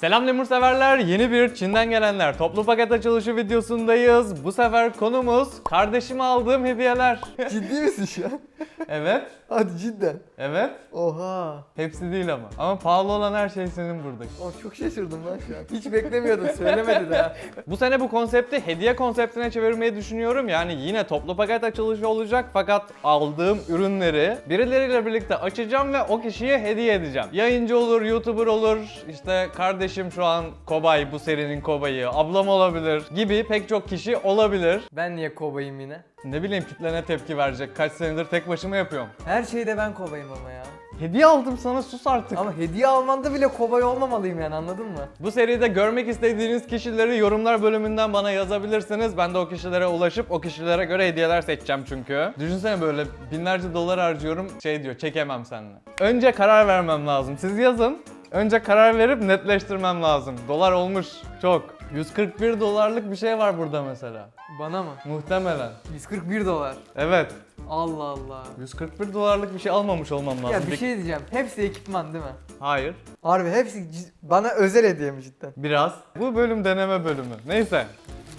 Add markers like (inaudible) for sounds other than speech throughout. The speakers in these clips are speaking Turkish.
Selam lemur severler. Yeni bir Çin'den gelenler toplu paket açılışı videosundayız. Bu sefer konumuz kardeşime aldığım hediyeler. (laughs) Ciddi misin şu an? evet, Hadi cidden. evet. Oha. Hepsi değil ama. Ama pahalı olan her şey senin burada. Oğlum çok şaşırdım lan şu an. Hiç beklemiyordum söylemedi daha. (laughs) Bu sene bu konsepti hediye konseptine çevirmeyi düşünüyorum. Yani yine toplu paket açılışı olacak fakat aldığım ürünleri birileriyle birlikte açacağım ve o kişiye hediye edeceğim. Yayıncı olur, YouTuber olur, işte kardeşim şu an kobay bu serinin kobayı, ablam olabilir gibi pek çok kişi olabilir. Ben niye kobayım yine? Ne bileyim kitlene tepki verecek. Kaç senedir tek başıma yapıyorum. Her şeyde ben kobayım ama ya. Hediye aldım sana sus artık. Ama hediye almanda bile kobay olmamalıyım yani anladın mı? Bu seride görmek istediğiniz kişileri yorumlar bölümünden bana yazabilirsiniz. Ben de o kişilere ulaşıp o kişilere göre hediyeler seçeceğim çünkü. Düşünsene böyle binlerce dolar harcıyorum şey diyor çekemem seninle. Önce karar vermem lazım. Siz yazın. Önce karar verip netleştirmem lazım. Dolar olmuş çok. 141 dolarlık bir şey var burada mesela. Bana mı? Muhtemelen. 141 dolar. Evet. Allah Allah. 141 dolarlık bir şey almamış olmam lazım. Ya bir şey diyeceğim. Hepsi ekipman değil mi? Hayır. Harbi hepsi c- bana özel hediye mi cidden? Biraz. Bu bölüm deneme bölümü. Neyse.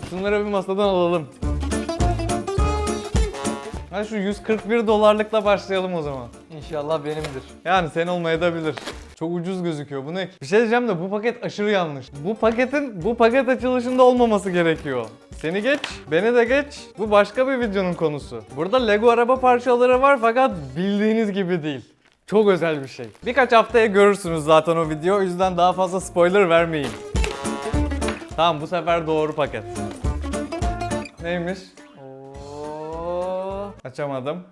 Şunları bir masadan alalım. Hadi şu 141 dolarlıkla başlayalım o zaman. İnşallah benimdir. Yani sen olmayabilir. Çok ucuz gözüküyor. Bu ne? Bir şey diyeceğim de bu paket aşırı yanlış. Bu paketin bu paket açılışında olmaması gerekiyor. Seni geç, beni de geç. Bu başka bir videonun konusu. Burada Lego araba parçaları var fakat bildiğiniz gibi değil. Çok özel bir şey. Birkaç haftaya görürsünüz zaten o video. O yüzden daha fazla spoiler vermeyeyim. Tamam bu sefer doğru paket. Neymiş? Açamadım.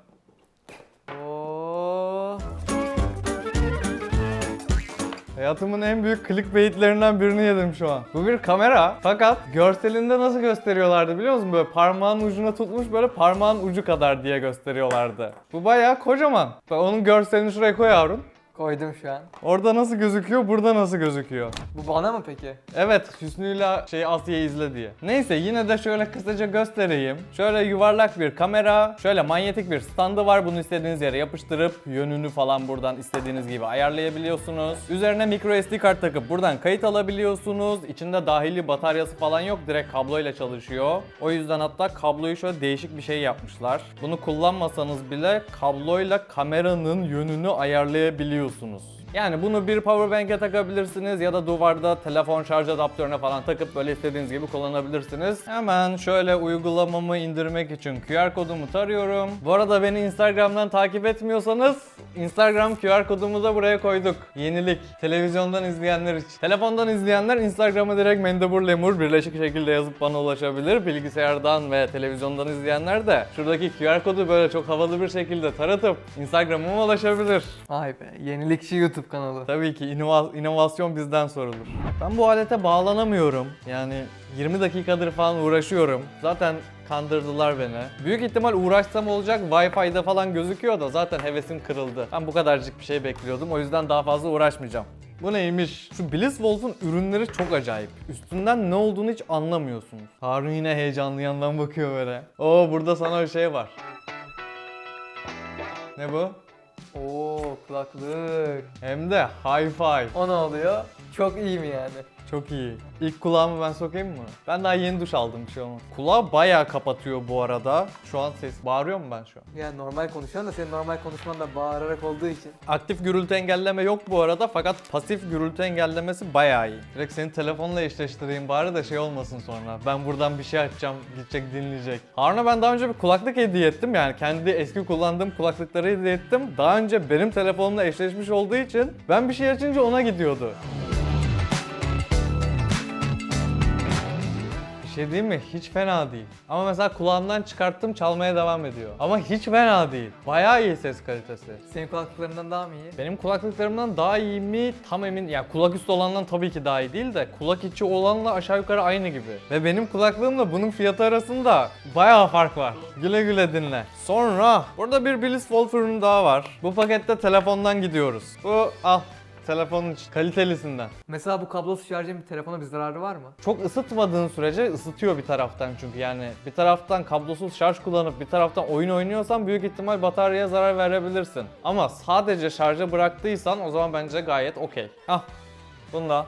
Hayatımın en büyük clickbaitlerinden birini yedim şu an. Bu bir kamera fakat görselinde nasıl gösteriyorlardı biliyor musun? Böyle parmağın ucuna tutmuş böyle parmağın ucu kadar diye gösteriyorlardı. Bu bayağı kocaman. Onun görselini şuraya koy yavrum. Koydum şu an. Orada nasıl gözüküyor, burada nasıl gözüküyor? Bu bana mı peki? Evet, Hüsnü'yle şey Asya'yı izle diye. Neyse yine de şöyle kısaca göstereyim. Şöyle yuvarlak bir kamera, şöyle manyetik bir standı var. Bunu istediğiniz yere yapıştırıp yönünü falan buradan istediğiniz gibi ayarlayabiliyorsunuz. Üzerine micro SD kart takıp buradan kayıt alabiliyorsunuz. İçinde dahili bataryası falan yok. Direkt kabloyla çalışıyor. O yüzden hatta kabloyu şöyle değişik bir şey yapmışlar. Bunu kullanmasanız bile kabloyla kameranın yönünü ayarlayabiliyorsunuz görüyorsunuz. Yani bunu bir powerbank'e takabilirsiniz ya da duvarda telefon şarj adaptörüne falan takıp böyle istediğiniz gibi kullanabilirsiniz. Hemen şöyle uygulamamı indirmek için QR kodumu tarıyorum. Bu arada beni Instagram'dan takip etmiyorsanız Instagram QR kodumu da buraya koyduk. Yenilik. Televizyondan izleyenler için. Telefondan izleyenler Instagram'a direkt Mendebur Lemur birleşik şekilde yazıp bana ulaşabilir. Bilgisayardan ve televizyondan izleyenler de şuradaki QR kodu böyle çok havalı bir şekilde taratıp Instagram'ıma ulaşabilir. Vay be. Yenilikçi YouTube kanalı. Tabii ki inova- inovasyon bizden sorulur. Ben bu alete bağlanamıyorum. Yani 20 dakikadır falan uğraşıyorum. Zaten kandırdılar beni. Büyük ihtimal uğraşsam olacak Wi-Fi'de falan gözüküyor da zaten hevesim kırıldı. Ben bu kadarcık bir şey bekliyordum. O yüzden daha fazla uğraşmayacağım. Bu neymiş? Şu Blitzwolf'un ürünleri çok acayip. Üstünden ne olduğunu hiç anlamıyorsunuz. Harun yine heyecanlı yandan bakıyor böyle. Oo burada sana bir şey var. Ne bu? Oo kulaklık. Hem de hi-fi. O ne oluyor? Çok iyi mi yani? Çok iyi. İlk kulağımı ben sokayım mı? Ben daha yeni duş aldım bir şey olmaz. Kulağı bayağı kapatıyor bu arada. Şu an ses bağırıyor mu ben şu an? Yani normal konuşuyorsun da senin normal konuşman da bağırarak olduğu için. Aktif gürültü engelleme yok bu arada fakat pasif gürültü engellemesi bayağı iyi. Direkt seni telefonla eşleştireyim bari de şey olmasın sonra. Ben buradan bir şey açacağım, gidecek dinleyecek. Harun'a ben daha önce bir kulaklık hediye ettim yani kendi eski kullandığım kulaklıkları hediye ettim. Daha önce benim telefonumla eşleşmiş olduğu için ben bir şey açınca ona gidiyordu. Şey diyeyim mi? Hiç fena değil. Ama mesela kulağımdan çıkarttım çalmaya devam ediyor. Ama hiç fena değil. Bayağı iyi ses kalitesi. Senin kulaklıklarından daha mı iyi? Benim kulaklıklarımdan daha iyi mi tam emin ya kulak üstü olandan tabii ki daha iyi değil de kulak içi olanla aşağı yukarı aynı gibi. Ve benim kulaklığımla bunun fiyatı arasında bayağı fark var. Güle güle dinle. Sonra burada bir Blitzwolf ürünü daha var. Bu pakette telefondan gidiyoruz. Bu al telefonun kalitelisinden. Mesela bu kablosuz şarjın bir telefona bir zararı var mı? Çok ısıtmadığın sürece ısıtıyor bir taraftan çünkü yani bir taraftan kablosuz şarj kullanıp bir taraftan oyun oynuyorsan büyük ihtimal bataryaya zarar verebilirsin. Ama sadece şarja bıraktıysan o zaman bence gayet okey. Ah bunu da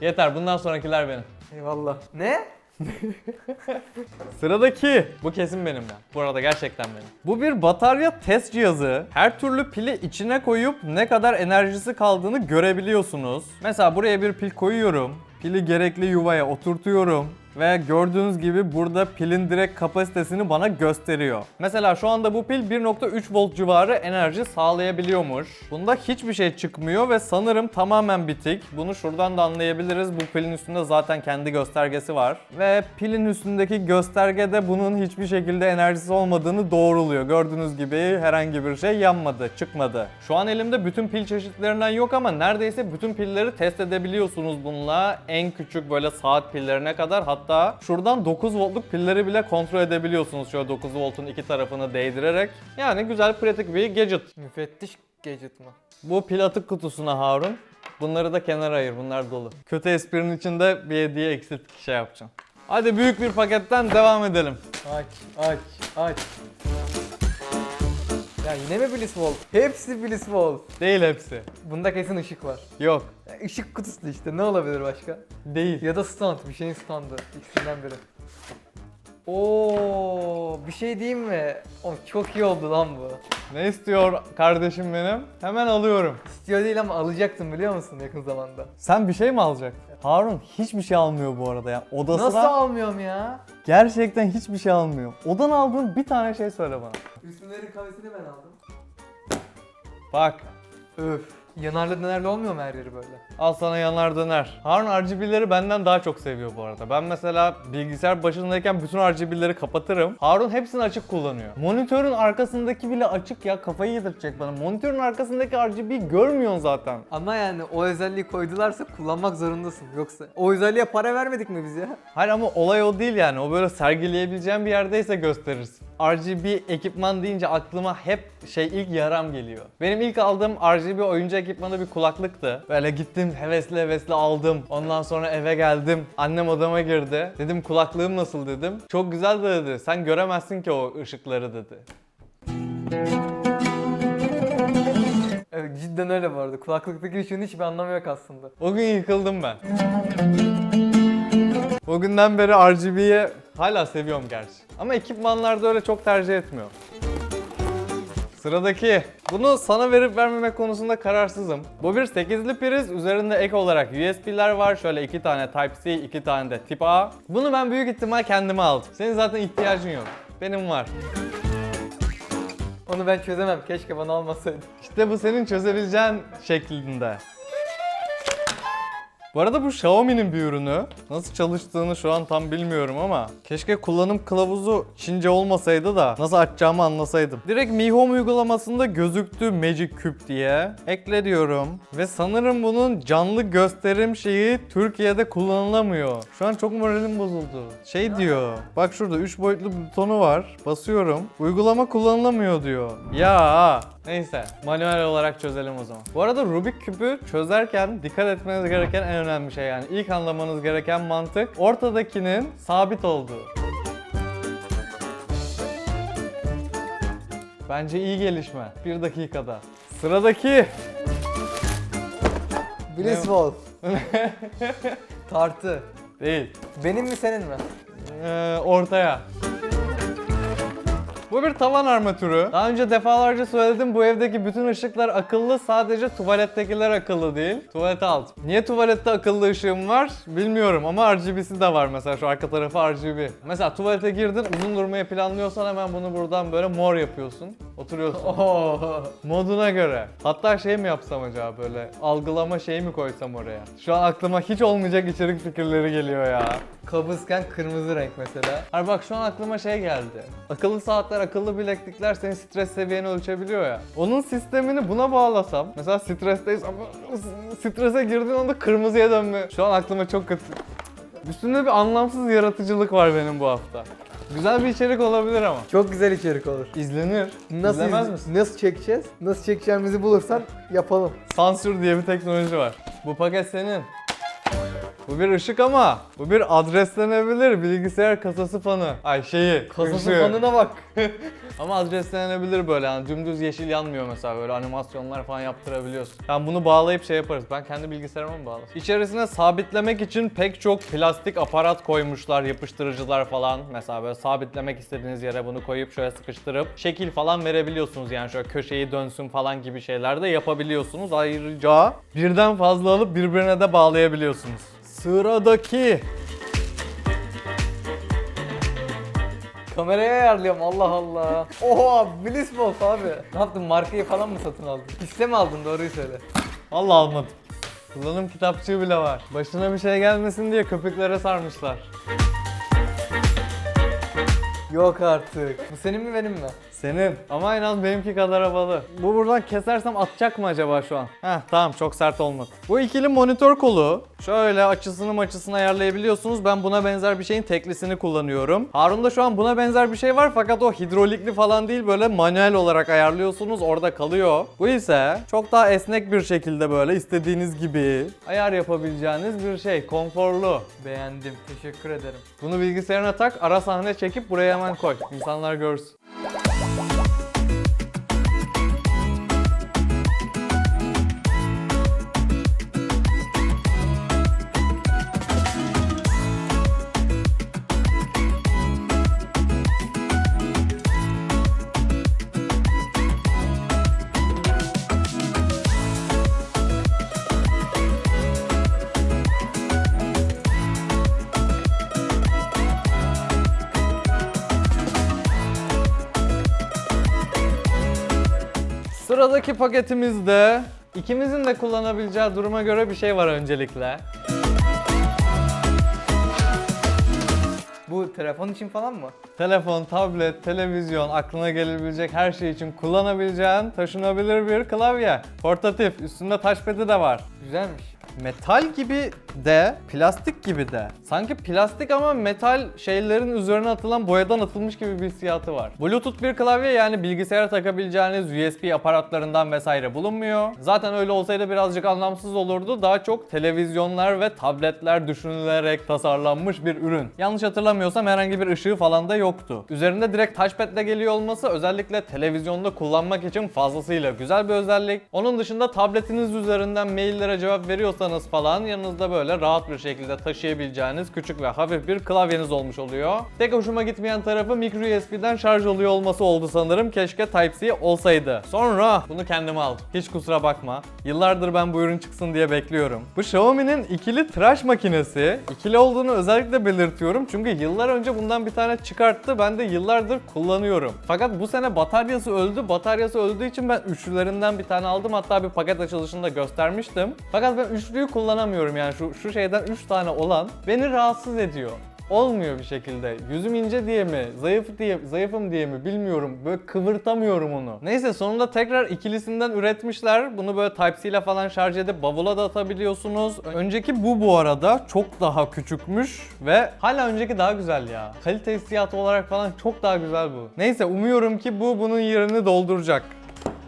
Yeter bundan sonrakiler benim. Eyvallah. Ne? (laughs) Sıradaki. Bu kesin benim ya. Bu arada gerçekten benim. Bu bir batarya test cihazı. Her türlü pili içine koyup ne kadar enerjisi kaldığını görebiliyorsunuz. Mesela buraya bir pil koyuyorum. Pili gerekli yuvaya oturtuyorum. Ve gördüğünüz gibi burada pilin direkt kapasitesini bana gösteriyor. Mesela şu anda bu pil 1.3 volt civarı enerji sağlayabiliyormuş. Bunda hiçbir şey çıkmıyor ve sanırım tamamen bitik. Bunu şuradan da anlayabiliriz. Bu pilin üstünde zaten kendi göstergesi var. Ve pilin üstündeki göstergede bunun hiçbir şekilde enerjisi olmadığını doğruluyor. Gördüğünüz gibi herhangi bir şey yanmadı, çıkmadı. Şu an elimde bütün pil çeşitlerinden yok ama neredeyse bütün pilleri test edebiliyorsunuz bununla. En küçük böyle saat pillerine kadar hatta şuradan 9 voltluk pilleri bile kontrol edebiliyorsunuz. Şöyle 9 voltun iki tarafını değdirerek. Yani güzel pratik bir gadget. Müfettiş gadget mı? Bu pil atık kutusuna Harun. Bunları da kenara ayır. Bunlar dolu. Kötü esprinin içinde bir hediye eksit şey yapacağım. Hadi büyük bir paketten devam edelim. Aç, aç, aç. Ya yine mi Blitzwolf? Hepsi Blitzwolf. Değil hepsi. Bunda kesin ışık var. Yok. Ya ışık kutusu işte ne olabilir başka? Değil. Ya da stand, bir şeyin standı. İkisinden biri. Oo, bir şey diyeyim mi? Oğlum çok iyi oldu lan bu. Ne istiyor kardeşim benim? Hemen alıyorum. İstiyor değil ama alacaktım biliyor musun yakın zamanda. Sen bir şey mi alacaksın? Harun hiçbir şey almıyor bu arada ya. Odasına Nasıl almıyorum ya? gerçekten hiçbir şey almıyor. Odan aldığın bir tane şey söyle bana. Üstünlerin kahvesini ben aldım. Bak. Öf. Yanarlı dönerli olmuyor mu her yeri böyle? Al sana yanar döner. Harun RGB'leri benden daha çok seviyor bu arada. Ben mesela bilgisayar başındayken bütün RGB'leri kapatırım. Harun hepsini açık kullanıyor. Monitörün arkasındaki bile açık ya kafayı yedirecek bana. Monitörün arkasındaki RGB'yi görmüyorsun zaten. Ama yani o özelliği koydularsa kullanmak zorundasın. Yoksa o özelliğe para vermedik mi biz ya? Hayır ama olay o değil yani. O böyle sergileyebileceğin bir yerdeyse gösterirsin. RGB ekipman deyince aklıma hep şey ilk yaram geliyor. Benim ilk aldığım RGB oyuncu ekipmanı bir kulaklıktı. Böyle gittim hevesli hevesli aldım. Ondan sonra eve geldim. Annem odama girdi. Dedim kulaklığım nasıl dedim. Çok güzel de dedi. Sen göremezsin ki o ışıkları dedi. Evet cidden öyle bu arada. Kulaklıktaki ışığın hiçbir anlamı yok aslında. O gün yıkıldım ben. O günden beri RGB'yi hala seviyorum gerçi. Ama ekipmanlarda öyle çok tercih etmiyor. Sıradaki. Bunu sana verip vermemek konusunda kararsızım. Bu bir 8'li priz. Üzerinde ek olarak USB'ler var. Şöyle iki tane Type-C, iki tane de Tip A. Bunu ben büyük ihtimal kendime aldım. Senin zaten ihtiyacın yok. Benim var. Onu ben çözemem. Keşke bana almasaydın. İşte bu senin çözebileceğin şeklinde. Bu arada bu Xiaomi'nin bir ürünü. Nasıl çalıştığını şu an tam bilmiyorum ama keşke kullanım kılavuzu Çince olmasaydı da nasıl açacağımı anlasaydım. Direkt Mi Home uygulamasında gözüktü Magic Cube diye. Ekle diyorum. Ve sanırım bunun canlı gösterim şeyi Türkiye'de kullanılamıyor. Şu an çok moralim bozuldu. Şey diyor. Bak şurada 3 boyutlu butonu var. Basıyorum. Uygulama kullanılamıyor diyor. Ya Neyse manuel olarak çözelim o zaman. Bu arada Rubik küpü çözerken dikkat etmeniz gereken en önemli şey yani ilk anlamanız gereken mantık ortadakinin sabit olduğu. Bence iyi gelişme. Bir dakikada. Sıradaki. Blitzwolf. (laughs) Tartı. Değil. Benim mi senin mi? Ee, ortaya. Bu bir tavan armatürü. Daha önce defalarca söyledim bu evdeki bütün ışıklar akıllı sadece tuvalettekiler akıllı değil. Tuvalete alt. Niye tuvalette akıllı ışığım var bilmiyorum ama RGB'si de var mesela şu arka tarafı RGB. Mesela tuvalete girdin uzun durmayı planlıyorsan hemen bunu buradan böyle mor yapıyorsun. Oturuyorsun. (laughs) Oo. Moduna göre. Hatta şey mi yapsam acaba böyle algılama şeyi mi koysam oraya? Şu an aklıma hiç olmayacak içerik fikirleri geliyor ya. Kabızken kırmızı renk mesela. Hayır bak şu an aklıma şey geldi. Akıllı saatler, akıllı bileklikler senin stres seviyeni ölçebiliyor ya. Onun sistemini buna bağlasam. Mesela stresteyiz ama strese girdiğin anda kırmızıya dönme. Şu an aklıma çok kötü. Üstümde bir anlamsız yaratıcılık var benim bu hafta. Güzel bir içerik olabilir ama. Çok güzel içerik olur. İzlenir. Nasıl İzlemez iz- misin? Nasıl çekeceğiz? Nasıl çekeceğimizi bulursan yapalım. Sansür diye bir teknoloji var. Bu paket senin. Bu bir ışık ama bu bir adreslenebilir bilgisayar kasası fanı. Ay şeyi. Kasası ışığı. fanına bak. (laughs) Ama adreslenebilir böyle yani dümdüz yeşil yanmıyor mesela böyle animasyonlar falan yaptırabiliyorsun. Yani bunu bağlayıp şey yaparız. Ben kendi bilgisayarıma mı bağlasam? İçerisine sabitlemek için pek çok plastik aparat koymuşlar, yapıştırıcılar falan. Mesela böyle sabitlemek istediğiniz yere bunu koyup şöyle sıkıştırıp şekil falan verebiliyorsunuz. Yani şöyle köşeyi dönsün falan gibi şeyler de yapabiliyorsunuz. Ayrıca birden fazla alıp birbirine de bağlayabiliyorsunuz. Sıradaki Kameraya ayarlıyorum Allah Allah. Oha Blissbox abi. Ne yaptın markayı falan mı satın aldın? Hisse mi aldın doğruyu söyle. Vallahi almadım. Kullanım kitapçığı bile var. Başına bir şey gelmesin diye köpüklere sarmışlar. Yok artık. Bu senin mi benim mi? Senin. Ama en az benimki kadar havalı. Bu buradan kesersem atacak mı acaba şu an? Heh tamam çok sert olmadı. Bu ikili monitör kolu. Şöyle açısını açısını ayarlayabiliyorsunuz. Ben buna benzer bir şeyin teklisini kullanıyorum. Harun'da şu an buna benzer bir şey var fakat o hidrolikli falan değil böyle manuel olarak ayarlıyorsunuz orada kalıyor. Bu ise çok daha esnek bir şekilde böyle istediğiniz gibi ayar yapabileceğiniz bir şey. Konforlu. Beğendim. Teşekkür ederim. Bunu bilgisayarına tak, ara sahne çekip buraya hemen koy. İnsanlar görsün. Sıradaki paketimizde ikimizin de kullanabileceği duruma göre bir şey var öncelikle. Bu telefon için falan mı? Telefon, tablet, televizyon, aklına gelebilecek her şey için kullanabileceğin taşınabilir bir klavye. Portatif, üstünde touchpad'i de var. Güzelmiş. Metal gibi de, plastik gibi de. Sanki plastik ama metal şeylerin üzerine atılan boyadan atılmış gibi bir hissiyatı var. Bluetooth bir klavye yani bilgisayara takabileceğiniz USB aparatlarından vesaire bulunmuyor. Zaten öyle olsaydı birazcık anlamsız olurdu. Daha çok televizyonlar ve tabletler düşünülerek tasarlanmış bir ürün. Yanlış hatırlamıyorsam herhangi bir ışığı falan da yoktu. Üzerinde direkt touchpad ile geliyor olması özellikle televizyonda kullanmak için fazlasıyla güzel bir özellik. Onun dışında tabletiniz üzerinden maillere cevap veriyorsanız falan yanınızda böyle rahat bir şekilde taşıyabileceğiniz küçük ve hafif bir klavyeniz olmuş oluyor. Tek hoşuma gitmeyen tarafı micro USB'den şarj oluyor olması oldu sanırım. Keşke Type-C olsaydı. Sonra bunu kendime aldım. Hiç kusura bakma. Yıllardır ben bu ürün çıksın diye bekliyorum. Bu Xiaomi'nin ikili tıraş makinesi. İkili olduğunu özellikle belirtiyorum. Çünkü yıllar önce bundan bir tane çıkarttı. Ben de yıllardır kullanıyorum. Fakat bu sene bataryası öldü. Bataryası öldüğü için ben üçlülerinden bir tane aldım. Hatta bir paket açılışında göstermiştim. Fakat ben üçlüyü kullanamıyorum yani şu, şu şeyden 3 tane olan beni rahatsız ediyor. Olmuyor bir şekilde. Yüzüm ince diye mi, zayıf diye, zayıfım diye mi bilmiyorum. Böyle kıvırtamıyorum onu. Neyse sonunda tekrar ikilisinden üretmişler. Bunu böyle Type-C ile falan şarj edip bavula da atabiliyorsunuz. Önceki bu bu arada çok daha küçükmüş ve hala önceki daha güzel ya. Kalite hissiyatı olarak falan çok daha güzel bu. Neyse umuyorum ki bu bunun yerini dolduracak.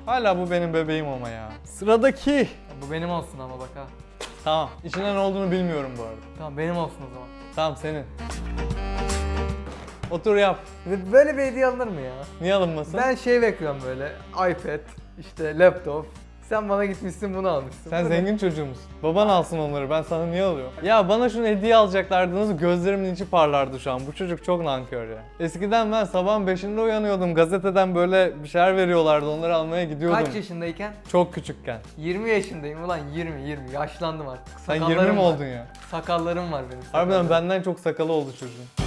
Hala bu benim bebeğim ama ya. Sıradaki. Bu benim olsun ama bak ha. Tamam. İçinde ne olduğunu bilmiyorum bu arada. Tamam benim olsun o zaman. Tamam senin. Otur yap. Böyle bir hediye alınır mı ya? Niye alınmasın? Ben şey bekliyorum böyle. iPad, işte laptop. Sen bana gitmişsin bunu almışsın. Sen zengin çocuğu musun? Baban alsın onları ben sana niye alıyorum? Ya bana şunu hediye alacaklardınız gözlerimin içi parlardı şu an. Bu çocuk çok nankör ya. Eskiden ben sabahın 5'inde uyanıyordum. Gazeteden böyle bir şeyler veriyorlardı onları almaya gidiyordum. Kaç yaşındayken? Çok küçükken. 20 yaşındayım ulan 20 20 yaşlandım artık. Sen 20 Sakallarım mi var. oldun ya? Sakallarım var benim. Harbiden sakallarım. benden çok sakalı oldu çocuğun.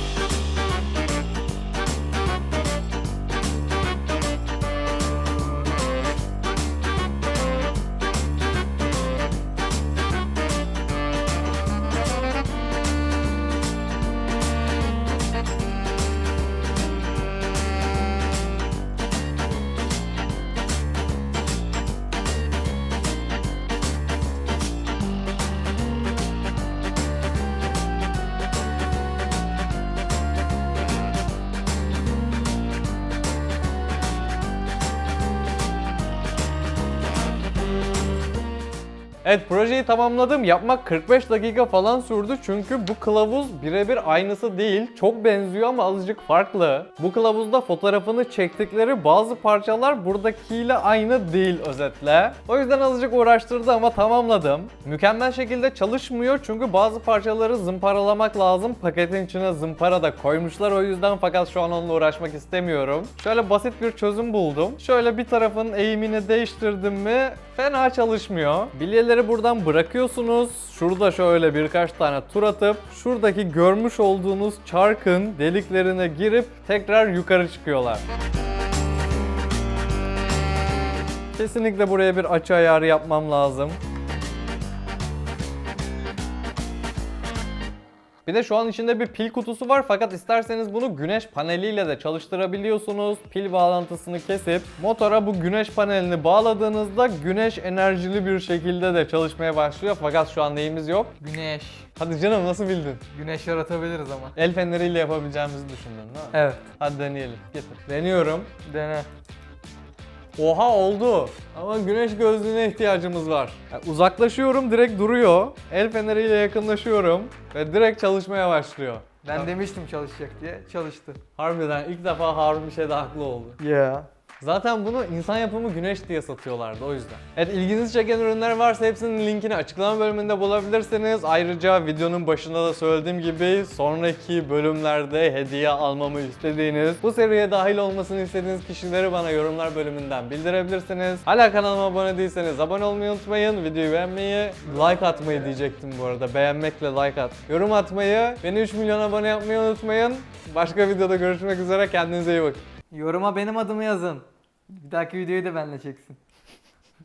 Evet projeyi tamamladım. Yapmak 45 dakika falan sürdü çünkü bu kılavuz birebir aynısı değil. Çok benziyor ama azıcık farklı. Bu kılavuzda fotoğrafını çektikleri bazı parçalar buradakiyle aynı değil özetle. O yüzden azıcık uğraştırdı ama tamamladım. Mükemmel şekilde çalışmıyor çünkü bazı parçaları zımparalamak lazım. Paketin içine zımpara da koymuşlar o yüzden fakat şu an onunla uğraşmak istemiyorum. Şöyle basit bir çözüm buldum. Şöyle bir tarafın eğimini değiştirdim mi fena çalışmıyor. Bilyeleri buradan bırakıyorsunuz. Şurada şöyle birkaç tane tur atıp şuradaki görmüş olduğunuz çarkın deliklerine girip tekrar yukarı çıkıyorlar. Kesinlikle buraya bir açı ayarı yapmam lazım. Bir de şu an içinde bir pil kutusu var fakat isterseniz bunu güneş paneliyle de çalıştırabiliyorsunuz. Pil bağlantısını kesip motora bu güneş panelini bağladığınızda güneş enerjili bir şekilde de çalışmaya başlıyor fakat şu an neyimiz yok. Güneş. Hadi canım nasıl bildin? Güneş yaratabiliriz ama. El feneriyle yapabileceğimizi düşündün değil mi? Evet. Hadi deneyelim. Getir. Deniyorum. Dene. Oha oldu. Ama güneş gözlüğüne ihtiyacımız var. Yani uzaklaşıyorum direkt duruyor. El feneriyle yakınlaşıyorum ve direkt çalışmaya başlıyor. Ben demiştim çalışacak diye. Çalıştı. Harbiden ilk defa Harun bir şeyde haklı oldu. Ya. Zaten bunu insan yapımı güneş diye satıyorlardı o yüzden. Evet ilginizi çeken ürünler varsa hepsinin linkini açıklama bölümünde bulabilirsiniz. Ayrıca videonun başında da söylediğim gibi sonraki bölümlerde hediye almamı istediğiniz, bu seriye dahil olmasını istediğiniz kişileri bana yorumlar bölümünden bildirebilirsiniz. Hala kanalıma abone değilseniz abone olmayı unutmayın. Videoyu beğenmeyi, like atmayı diyecektim bu arada. Beğenmekle like at. Yorum atmayı, beni 3 milyon abone yapmayı unutmayın. Başka videoda görüşmek üzere. Kendinize iyi bakın. Yoruma benim adımı yazın. Bir dahaki videoyu da benle çeksin.